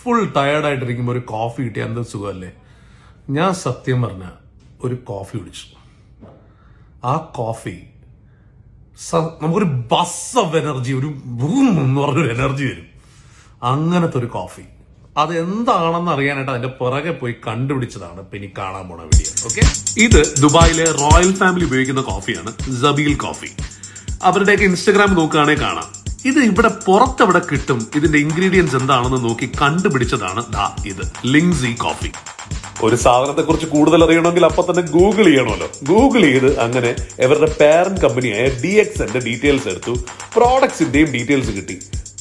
Full ടയർഡായിട്ടിരിക്കുമ്പോൾ ഒരു coffee കിട്ടിയ എന്ത് സുഖമല്ലേ? ഞാൻ സത്യം പറഞ്ഞ ഒരു കോഫി കുടിച്ചു. ആ കോഫി നമുക്കൊരു ബസ് ഓഫ് എനർജി ഒരു ബൂം എന്ന് പറഞ്ഞൊരു എനർജി വരും. അങ്ങനത്തെ ഒരു കോഫി അത് എന്താണെന്ന് അറിയാനായിട്ട് അതിന്റെ പുറകെ പോയി കണ്ടുപിടിച്ചതാണ് ഇപ്പൊ ഇനി കാണാൻ പോണ വീഡിയോ ഓക്കെ ഇത് ദുബായിലെ റോയൽ ഫാമിലി ഉപയോഗിക്കുന്ന കോഫിയാണ് ജബീൽ കോഫി അവരുടെയൊക്കെ ഇൻസ്റ്റഗ്രാം നോക്കുകയാണെങ്കിൽ കാണാം. ഇത് ഇവിടെ പുറത്തെവിടെ കിട്ടും? ഇതിന്റെ ഇൻഗ്രീഡിയൻസ് എന്താണെന്ന് നോക്കി കണ്ടുപിടിച്ചതാണ് ദാ ഇത്. ലിങ്സി കോഫി ഒരു സാധനത്തെ കുറിച്ച് കൂടുതൽ അറിയണമെങ്കിൽ അപ്പൊ തന്നെ ഗൂഗിൾ ചെയ്യണമല്ലോ. ഗൂഗിൾ ചെയ്ത് അങ്ങനെ ഇവരുടെ പാരന്റ് കമ്പനിയായ ഡി എക്സ് ഡീറ്റെയിൽസ് എടുത്തു. പ്രോഡക്ട്സിന്റെയും ഡീറ്റെയിൽസ് കിട്ടി.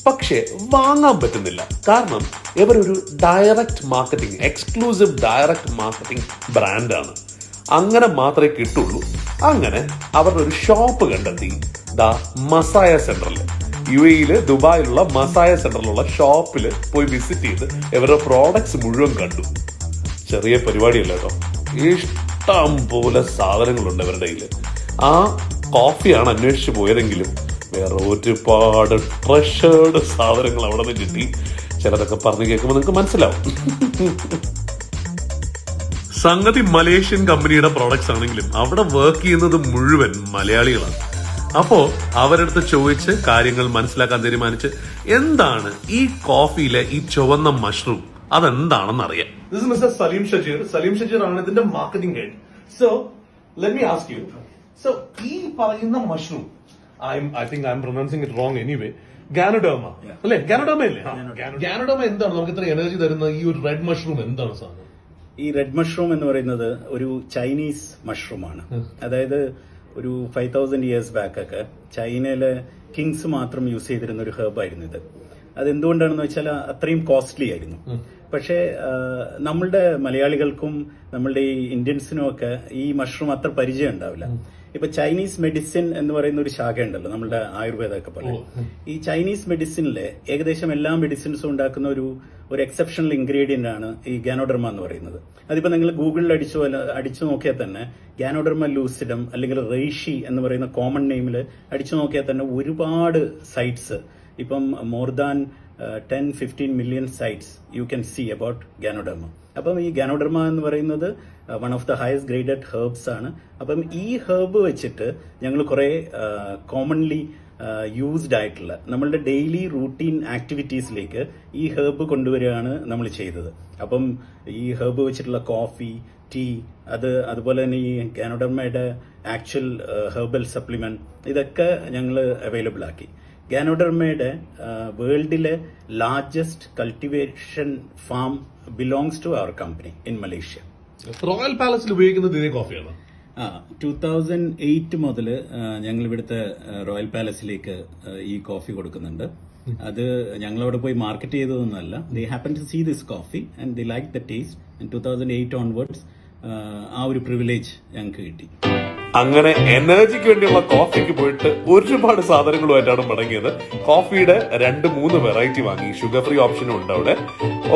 പക്ഷേ വാങ്ങാൻ പറ്റുന്നില്ല. കാരണം ഇവരൊരു direct marketing exclusive direct marketing ബ്രാൻഡാണ് അങ്ങനെ മാത്രമേ കിട്ടുള്ളൂ. അങ്ങനെ അവരുടെ ഒരു ഷോപ്പ് കണ്ടെത്തി. ദ മസായ സെന്ററിൽ യു എയിൽ ദുബായിലുള്ള മസായ സെന്ററിലുള്ള ഷോപ്പിൽ പോയി വിസിറ്റ് ചെയ്ത് ഇവരുടെ പ്രോഡക്ട്സ് മുഴുവൻ കണ്ടു. ചെറിയ പരിപാടിയല്ല കേട്ടോ. ഇഷ്ടം പോലെ സാധനങ്ങളുണ്ട് ഇവരുടെ കയ്യിൽ ആ കോഫിയാണ് അന്വേഷിച്ച് പോയതെങ്കിലും വേറെ ഒരുപാട് ട്രഷേർഡ് സാധനങ്ങൾ അവിടെ നിന്ന് കിട്ടി. ചിലതൊക്കെ പറഞ്ഞു കേൾക്കുമ്പോൾ നിങ്ങൾക്ക് മനസ്സിലാവും. സംഗതി മലേഷ്യൻ കമ്പനിയുടെ പ്രോഡക്ട്സ് ആണെങ്കിലും അവിടെ വർക്ക് ചെയ്യുന്നത് മുഴുവൻ മലയാളികളാണ്. അപ്പോ അവരടുത്ത് ചോദിച്ച് കാര്യങ്ങൾ മനസ്സിലാക്കാൻ തീരുമാനിച്ച് എന്താണ് ഈ കോഫിയിലെ ഈ ചുവന്ന മഷ്റൂം അതെന്താണെന്ന് അറിയാം ദിസ് മിസ്റ്റർ സലീം ഷജീർ സലീം ഷജീർ ആണ് ഇതിന്റെ marketing head so let me ask you so ഈ പറയുന്ന mushroom I I think I am pronouncing it wrong anyway ganoderma അല്ലേ? ഗാനഡോമ അല്ലേ ഗാനഡോമ എന്താണ്? നമുക്ക് ഇത്ര എനർജി തരുന്ന ഈ ഒരു റെഡ് മഷ്റൂം എന്താണ് സാധനം ഈ റെഡ് മഷ്റൂം എന്ന് പറയുന്നത് ഒരു ചൈനീസ് മഷ്റൂമാണ് അതായത് ഒരു ഫൈവ് തൗസൻഡ് ഇയേഴ്സ് ബാക്കൊക്കെ ചൈനയിലെ കിങ്സ് മാത്രം യൂസ് ചെയ്തിരുന്ന ഒരു ഹെർബായിരുന്നു ഇത്. അതെന്തുകൊണ്ടാണെന്ന് വെച്ചാൽ അത്രയും കോസ്റ്റ്ലി ആയിരുന്നു. പക്ഷേ നമ്മളുടെ മലയാളികൾക്കും നമ്മളുടെ ഈ ഇന്ത്യൻസിനും ഒക്കെ ഈ മഷ്റൂം അത്ര പരിചയം ഉണ്ടാവില്ല. ഇപ്പൊ ചൈനീസ് മെഡിസിൻ എന്ന് പറയുന്ന ഒരു ശാഖ ഉണ്ടല്ലോ നമ്മളുടെ ആയുർവേദ ഒക്കെ പോലെ. ഈ ചൈനീസ് മെഡിസിനിലെ ഏകദേശം എല്ലാ മെഡിസിൻസും ഉണ്ടാക്കുന്ന ഒരു ഒരു എക്സെപ്ഷണൽ ഇൻഗ്രീഡിയന്റ് ആണ് ഈ ഗാനോഡർമ എന്ന് പറയുന്നത്. അതിപ്പോ നിങ്ങൾ ഗൂഗിളിൽ അടിച്ചു അടിച്ചു നോക്കിയാൽ തന്നെ ഗാനോഡർമ ലൂസിഡം അല്ലെങ്കിൽ റേഷി എന്ന് പറയുന്ന കോമൺ നെയിമിൽ അടിച്ചു നോക്കിയാൽ തന്നെ ഒരുപാട് സൈറ്റ്സ് ഇപ്പം more than ten fifteen million sites you can see about ganoderma അപ്പം ഈ ഗാനോഡർമ എന്ന് പറയുന്നത് one of the highest graded herbs ആണ്. അപ്പം ഈ ഹെർബ് വെച്ചിട്ട് ഞങ്ങൾ കുറേ കോമൺലി യൂസ്ഡ് ആയിട്ടുള്ള നമ്മളുടെ ഡെയിലി റൂട്ടീൻ ആക്ടിവിറ്റീസിലേക്ക് ഈ ഹെർബ് കൊണ്ടുവരികയാണ് നമ്മൾ ചെയ്തത്. അപ്പം ഈ ഹെർബ് വെച്ചിട്ടുള്ള കോഫി ടീ അത് അതുപോലെ തന്നെ ഈ ഗാനോഡർമയുടെ ആക്ച്വൽ ഹെർബൽ സപ്ലിമെന്റ് ഇതൊക്കെ ഞങ്ങൾ അവൈലബിൾ ആക്കി. ഗാനോഡർമയുടെ വേൾഡിലെ largest cultivation farm belongs to our company in Malaysia royal പാലസിൽ ഉപയോഗിക്കുന്നത് ഇതേ കോഫിയാണ് ആ ടൂ തൗസൻഡ് എയ്റ്റ് മുതൽ ഞങ്ങൾ ഇവിടുത്തെ റോയൽ പാലസിലേക്ക് ഈ കോഫി കൊടുക്കുന്നുണ്ട്. അത് ഞങ്ങൾ അവിടെ പോയി market ചെയ്തതൊന്നുമല്ല. They happen to see this coffee and they like the taste and two thousand eight onwards ആ ഒരു പ്രിവിലേജ് ഞങ്ങൾക്ക് കിട്ടി. അങ്ങനെ എനർജിക്ക് വേണ്ടിയുള്ള കോഫിക്ക് പോയിട്ട് ഒരുപാട് സാധനങ്ങളുമായിട്ടാണ് മടങ്ങിയത്. കോഫിയുടെ രണ്ട് മൂന്ന് വെറൈറ്റി വാങ്ങി. ഷുഗർ ഫ്രീ ഓപ്ഷനും ഉണ്ട് അവിടെ.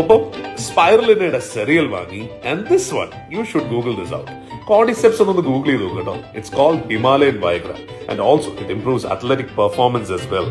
ഒപ്പം സ്പൈറലിനയുടെ സെറിയൽ വാങ്ങി. And this one you should Google this out cordyceps ഒന്ന് ഗൂഗിൾ ചെയ്ത് നോക്കട്ടോ it's called Himalayan Viagra and also it improves athletic performance as well